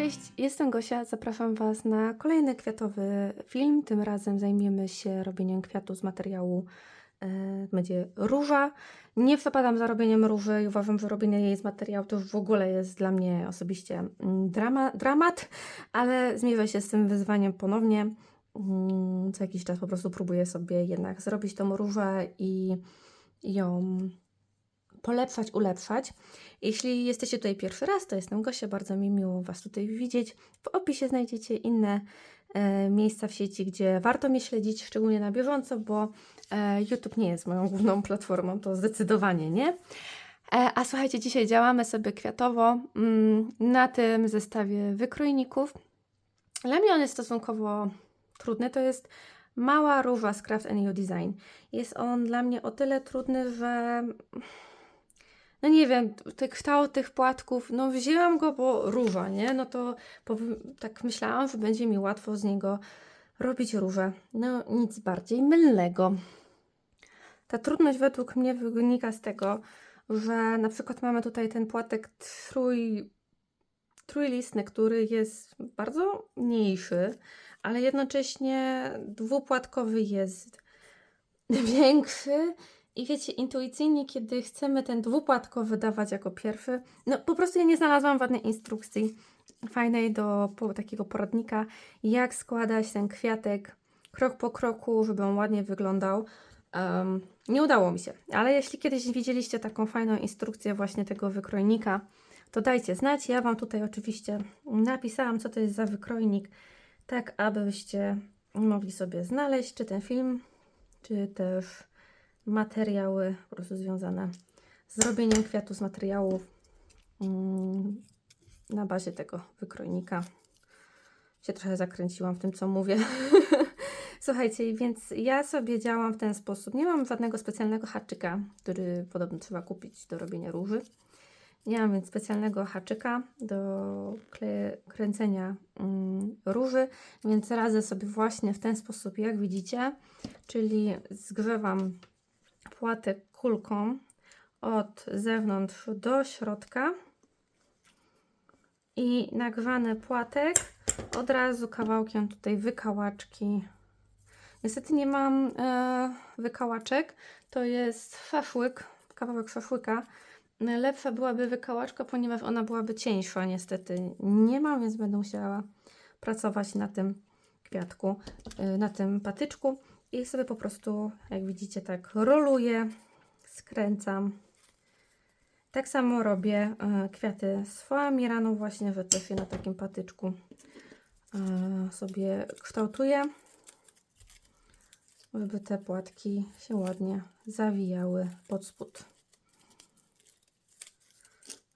Cześć, jestem Gosia. Zapraszam Was na kolejny kwiatowy film. Tym razem zajmiemy się robieniem kwiatu z materiału e, będzie róża. Nie przepadam za robieniem róży i uważam, że robienie jej z materiału to już w ogóle jest dla mnie osobiście mm, drama, dramat, ale zmierzę się z tym wyzwaniem ponownie. Mm, Co jakiś czas po prostu próbuję sobie jednak zrobić tą różę i ją polepszać, ulepszać. Jeśli jesteście tutaj pierwszy raz, to jestem Gosia, bardzo mi miło Was tutaj widzieć. W opisie znajdziecie inne e, miejsca w sieci, gdzie warto mnie śledzić, szczególnie na bieżąco, bo e, YouTube nie jest moją główną platformą, to zdecydowanie nie. E, a słuchajcie, dzisiaj działamy sobie kwiatowo mm, na tym zestawie wykrojników. Dla mnie on jest stosunkowo trudny, to jest mała róża z Craft You Design. Jest on dla mnie o tyle trudny, że no nie wiem, te kształt tych płatków, no wzięłam go, bo róża, nie? No to tak myślałam, że będzie mi łatwo z niego robić różę. No nic bardziej mylnego. Ta trudność według mnie wynika z tego, że na przykład mamy tutaj ten płatek trój, trójlistny, który jest bardzo mniejszy, ale jednocześnie dwupłatkowy jest większy i wiecie, intuicyjnie, kiedy chcemy ten dwupłatkowy dawać jako pierwszy, no po prostu ja nie znalazłam żadnej instrukcji fajnej do po, takiego poradnika, jak składać ten kwiatek krok po kroku, żeby on ładnie wyglądał. Em, nie udało mi się, ale jeśli kiedyś widzieliście taką fajną instrukcję właśnie tego wykrojnika, to dajcie znać. Ja Wam tutaj oczywiście napisałam, co to jest za wykrojnik, tak abyście mogli sobie znaleźć, czy ten film, czy też materiały po prostu związane z robieniem kwiatu z materiałów mm, na bazie tego wykrojnika. Się trochę zakręciłam w tym, co mówię. Słuchajcie, więc ja sobie działam w ten sposób. Nie mam żadnego specjalnego haczyka, który podobno trzeba kupić do robienia róży. Nie mam więc specjalnego haczyka do kręcenia mm, róży, więc radzę sobie właśnie w ten sposób, jak widzicie, czyli zgrzewam płatek kulką od zewnątrz do środka i nagrzany płatek od razu kawałkiem tutaj wykałaczki. Niestety nie mam e, wykałaczek, to jest szaszłyk, kawałek szaszłyka. Lepsza byłaby wykałaczka, ponieważ ona byłaby cieńsza. Niestety nie mam, więc będę musiała pracować na tym kwiatku, e, na tym patyczku i sobie po prostu, jak widzicie, tak roluję, skręcam. Tak samo robię e, kwiaty z foamiraną właśnie, też je na takim patyczku e, sobie kształtuję, żeby te płatki się ładnie zawijały pod spód.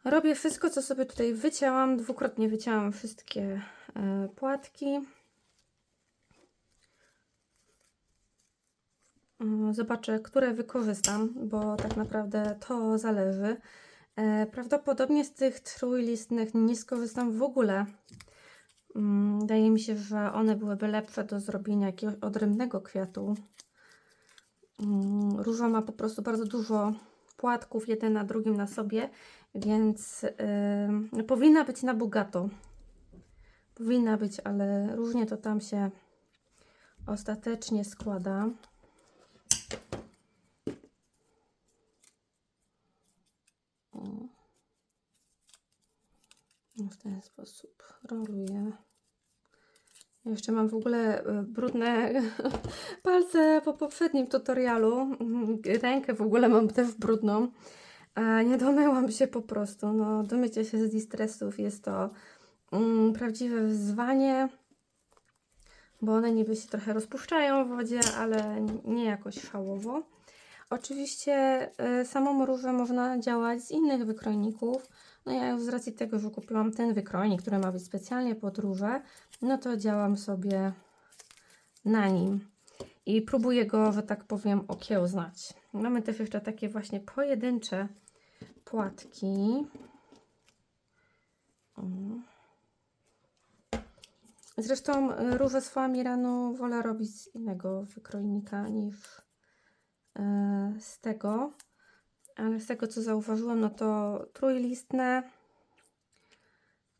Robię wszystko, co sobie tutaj wycięłam. Dwukrotnie wycięłam wszystkie e, płatki. Zobaczę, które wykorzystam, bo tak naprawdę to zależy. E, Prawdopodobnie z tych trójlistnych nie skorzystam w ogóle. Mm, Wydaje mi się, że one byłyby lepsze do zrobienia jakiegoś odrębnego kwiatu. Mm, Róża ma po prostu bardzo dużo płatków, jeden na drugim na sobie, więc yy, powinna być na bogato. Powinna być, ale różnie to tam się ostatecznie składa. O. No, W ten sposób roluję. Jeszcze mam w ogóle y, brudne palce po poprzednim tutorialu. Rękę w ogóle mam też brudną. A Nie domyłam się po prostu. No, do mycia się z distresów jest to mm, prawdziwe wyzwanie, bo one niby się trochę rozpuszczają w wodzie, ale nie jakoś szałowo. Oczywiście y, samą różę można działać z innych wykrojników. No ja z racji tego, że kupiłam ten wykrojnik, który ma być specjalnie pod różę, no to działam sobie na nim i próbuję go, że tak powiem, okiełznać. Mamy też jeszcze takie właśnie pojedyncze płatki. O. Zresztą y, różę z foamiranu wolę robić z innego wykrojnika niż e, z tego. Ale z tego co zauważyłam, no to trójlistne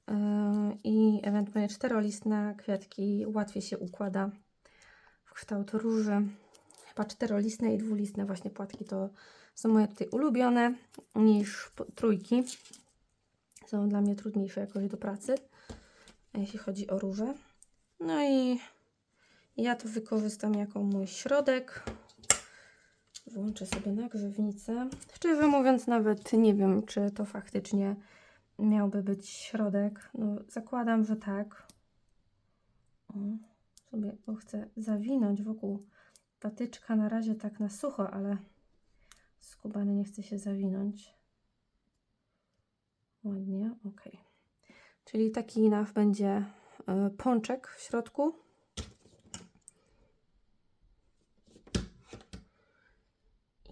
Yy, i ewentualnie czterolistne kwiatki łatwiej się układa w kształt róży. Chyba czterolistne i dwulistne właśnie płatki to są moje tutaj ulubione niż trójki. Są dla mnie trudniejsze jakoś do pracy, jeśli chodzi o róże. No i ja to wykorzystam jako mój środek. Włączę sobie nagrzewnicę. Szczerze mówiąc, nawet nie wiem, czy to faktycznie miałby być środek. No, zakładam, że tak. O, sobie chcę zawinąć wokół patyczka. Na razie tak na sucho, ale skubany nie chce się zawinąć. Ładnie, ok. Czyli taki naw będzie y, pączek w środku.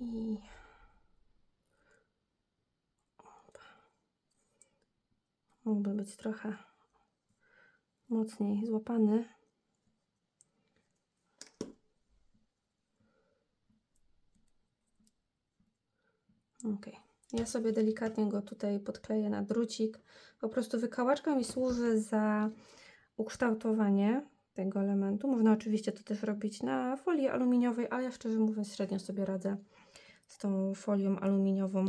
I mógłby być trochę mocniej złapany. Ok. Ja sobie delikatnie go tutaj podkleję na drucik. Po prostu wykałaczka mi służy za ukształtowanie tego elementu. Można oczywiście to też robić na folii aluminiowej, ale ja szczerze mówiąc średnio sobie radzę tą folią aluminiową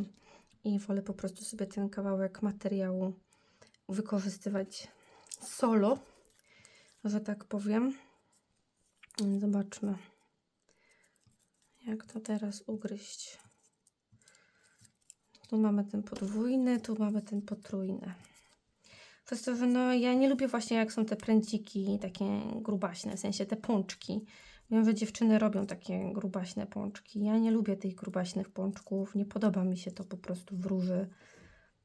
i wolę po prostu sobie ten kawałek materiału wykorzystywać solo, że tak powiem. Zobaczmy, jak to teraz ugryźć. Tu mamy ten podwójny, tu mamy ten potrójny. Przez to, że no, ja nie lubię właśnie jak są te pręciki takie grubaśne, w sensie te pączki. Wiem, że dziewczyny robią takie grubaśne pączki. Ja nie lubię tych grubaśnych pączków. Nie podoba mi się to po prostu w róży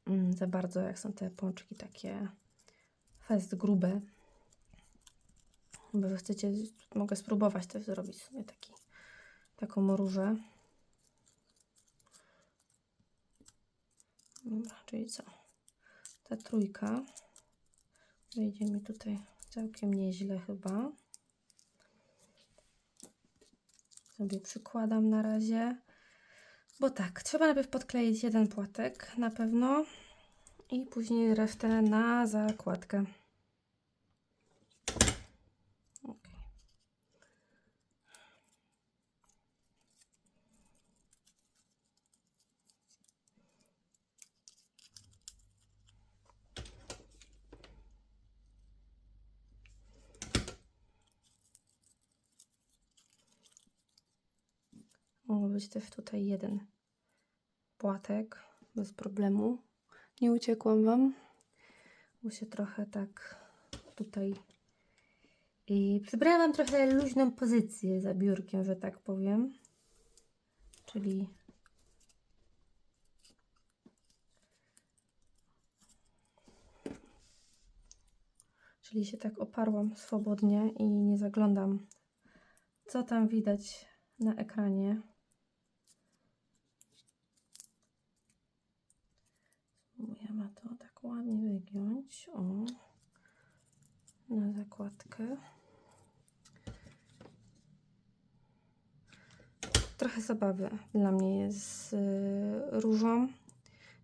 mm, za bardzo, jak są te pączki takie fest grube. Bo chcecie, mogę spróbować też zrobić sobie taki, taką różę. Dobra, czyli co? Ta trójka wyjdzie mi tutaj całkiem nieźle chyba. Sobie przykładam na razie. Bo tak, trzeba najpierw podkleić jeden płatek na pewno i później resztę na zakładkę. Ok. Być też tutaj jeden płatek bez problemu. Nie uciekłam Wam, bo się trochę tak tutaj i przybrałam trochę luźną pozycję za biurkiem, że tak powiem. Czyli Czyli się tak oparłam swobodnie i nie zaglądam, co tam widać na ekranie. Spróbujemy to tak ładnie wygiąć. O, na zakładkę. Trochę zabawy dla mnie jest z y, różą.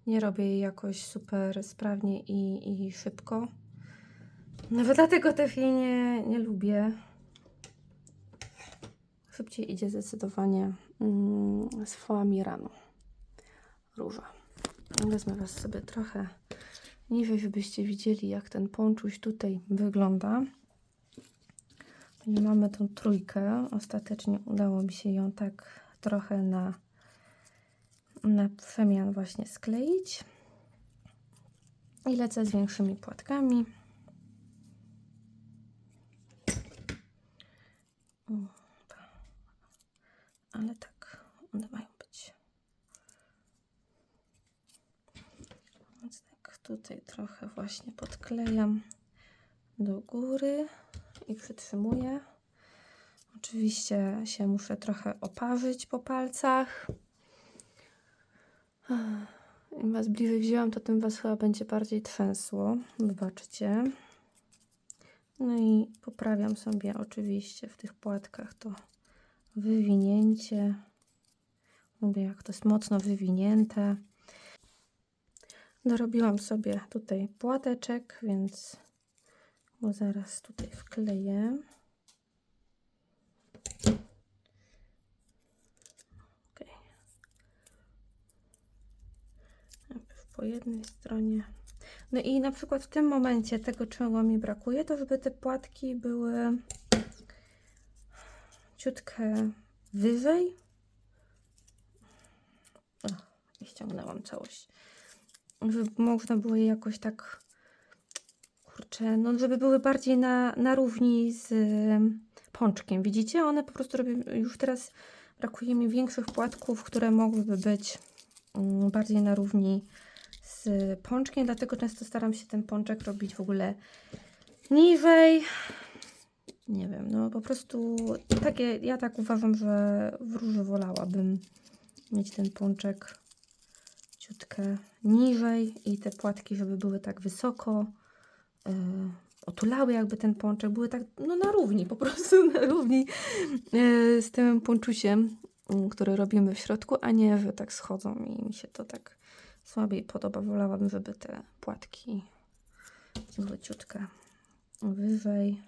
Nie robię jej jakoś super sprawnie i, i szybko. Nawet dlatego też jej nie, nie lubię. Szybciej idzie zdecydowanie mm, z foami rano. Róża. Wezmę Was sobie trochę niżej, żebyście widzieli, jak ten pączuś tutaj wygląda. Mamy tą trójkę. Ostatecznie udało mi się ją tak trochę na, na przemian właśnie skleić. I lecę z większymi płatkami. Ale tak, one mają być. Więc tak tutaj trochę właśnie podklejam do góry i przytrzymuję. Oczywiście się muszę trochę oparzyć po palcach. Im Was bliżej wzięłam, to tym Was chyba będzie bardziej trzęsło. Wybaczcie. No i poprawiam sobie oczywiście w tych płatkach to wywinięcie. Lubię jak to jest mocno wywinięte. Dorobiłam sobie tutaj płateczek, więc go zaraz tutaj wkleję. Najpierw po jednej stronie. No i na przykład w tym momencie tego, czego mi brakuje, to żeby te płatki były ciutkę wyżej. O, i ściągnęłam całość. Żeby można było je jakoś tak, kurczę, no żeby były bardziej na, na równi z pączkiem. Widzicie? One po prostu robią, już teraz brakuje mi większych płatków, które mogłyby być mm, bardziej na równi z pączkiem, dlatego często staram się ten pączek robić w ogóle niżej. Nie wiem, no po prostu takie, ja tak uważam, że w róży wolałabym mieć ten pączek ciutkę niżej i te płatki, żeby były tak wysoko, yy, otulały jakby ten pączek, były tak no na równi, po prostu na równi yy, z tym pączusiem, yy, który robimy w środku, a nie, że tak schodzą i mi się to tak słabiej podoba. Wolałabym, żeby te płatki były ciutkę wyżej.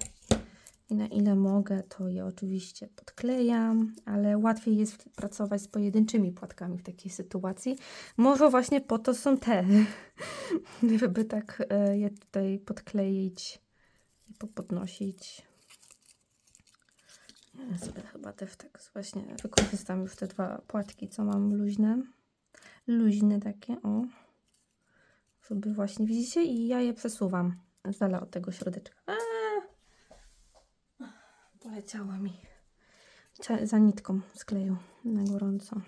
I na ile mogę, to je oczywiście podklejam, ale łatwiej jest pracować z pojedynczymi płatkami w takiej sytuacji. Może właśnie po to są te, żeby tak e, je tutaj podkleić i popodnosić. Ja sobie chyba też tak właśnie wykorzystam już te dwa płatki, co mam luźne. Luźne takie, o. Żeby właśnie, widzicie? I ja je przesuwam z dala od tego środeczka. A! Poleciało mi. Za nitką skleju na gorąco.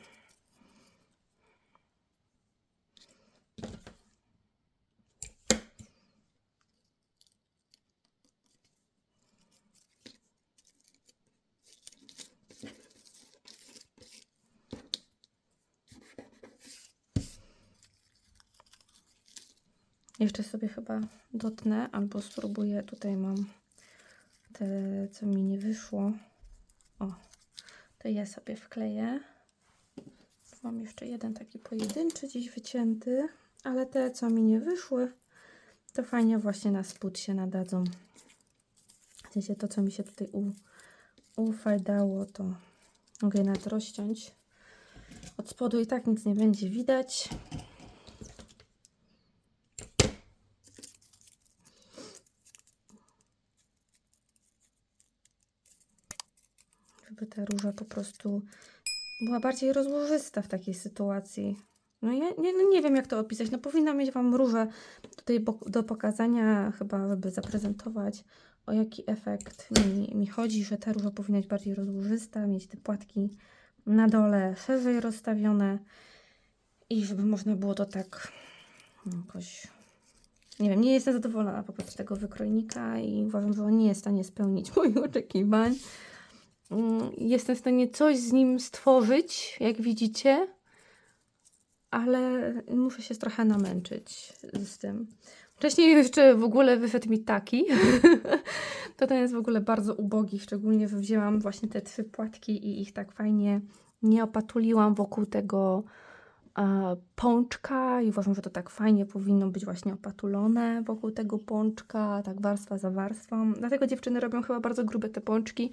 Jeszcze sobie chyba dotnę albo spróbuję. Tutaj mam te, co mi nie wyszło. O, to ja sobie wkleję. Mam jeszcze jeden taki pojedynczy, gdzieś wycięty, ale te, co mi nie wyszły, to fajnie właśnie na spód się nadadzą. W sensie to, co mi się tutaj u, ufajdało, to mogę nawet rozciąć. Od spodu i tak nic nie będzie widać. Po prostu była bardziej rozłożysta w takiej sytuacji. No ja nie, no nie wiem, jak to opisać. No powinna mieć Wam różę tutaj do pokazania, chyba, żeby zaprezentować, o jaki efekt mi, mi chodzi, że ta róża powinna być bardziej rozłożysta, mieć te płatki na dole szerzej rozstawione i żeby można było to tak jakoś... Nie wiem, nie jestem zadowolona po prostu tego wykrojnika i uważam, że on nie jest w stanie spełnić moich oczekiwań. Jestem w stanie coś z nim stworzyć, jak widzicie, ale muszę się trochę namęczyć z tym. Wcześniej jeszcze w ogóle wyszedł mi taki. to ten jest w ogóle bardzo ubogi, szczególnie, że wzięłam właśnie te trzy płatki i ich tak fajnie nie opatuliłam wokół tego e, pączka i uważam, że to tak fajnie powinno być właśnie opatulone wokół tego pączka, tak warstwa za warstwą. Dlatego dziewczyny robią chyba bardzo grube te pączki,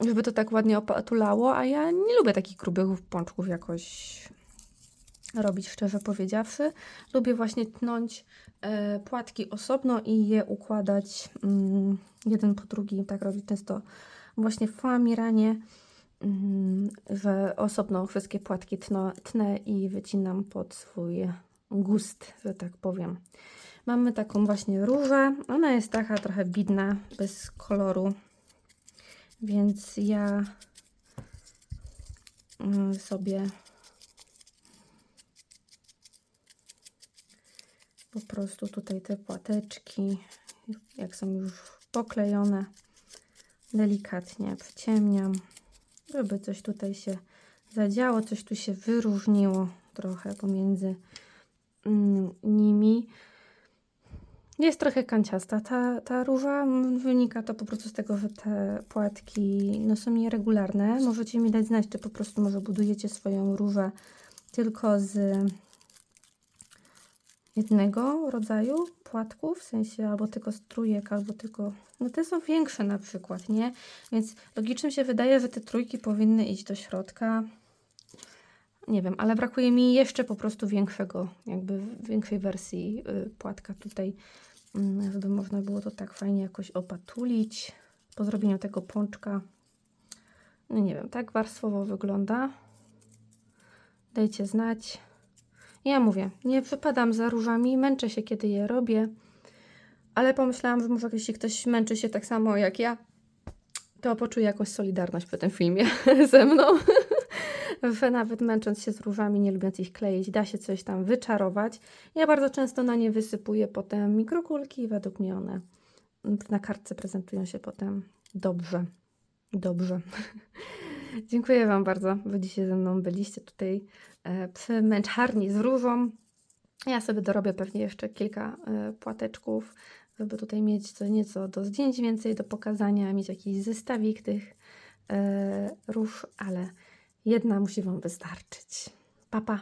żeby to tak ładnie opatulało, a ja nie lubię takich grubych pączków jakoś robić, szczerze powiedziawszy. Lubię właśnie tnąć e, płatki osobno i je układać mm, jeden po drugim. Tak robię często właśnie w famiranie, mm, że osobno wszystkie płatki tno, tnę i wycinam pod swój gust, że tak powiem. Mamy taką właśnie różę. Ona jest taka trochę bidna, bez koloru. Więc ja mm, sobie po prostu tutaj te płateczki, jak są już poklejone, delikatnie przyciemniam, żeby coś tutaj się zadziało, coś tu się wyróżniło trochę pomiędzy mm, nimi. Jest trochę kanciasta ta, ta róża. Wynika to po prostu z tego, że te płatki no, są nieregularne. Możecie mi dać znać, czy po prostu może budujecie swoją różę tylko z jednego rodzaju płatków, w sensie albo tylko strójek, albo tylko... No te są większe na przykład, nie? Więc logicznym się wydaje, że te trójki powinny iść do środka. Nie wiem, ale brakuje mi jeszcze po prostu większego, jakby większej wersji y, płatka tutaj, mm, żeby można było to tak fajnie jakoś opatulić po zrobieniu tego pączka. No nie wiem, tak warstwowo wygląda. Dajcie znać. Ja mówię, nie przypadam za różami, męczę się, kiedy je robię, ale pomyślałam, że może jeśli ktoś męczy się tak samo jak ja, to poczuje jakąś solidarność po tym filmie ze mną. Nawet męcząc się z różami, nie lubiąc ich kleić, da się coś tam wyczarować. Ja bardzo często na nie wysypuję potem mikrokulki i według mnie one na kartce prezentują się potem dobrze. Dobrze. Dziękuję Wam bardzo, że dzisiaj ze mną byliście tutaj e, przy męczarni z różą. Ja sobie dorobię pewnie jeszcze kilka e, płateczków, żeby tutaj mieć co nieco do zdjęć więcej do pokazania, mieć jakiś zestawik tych e, róż, ale jedna musi Wam wystarczyć. Pa, pa.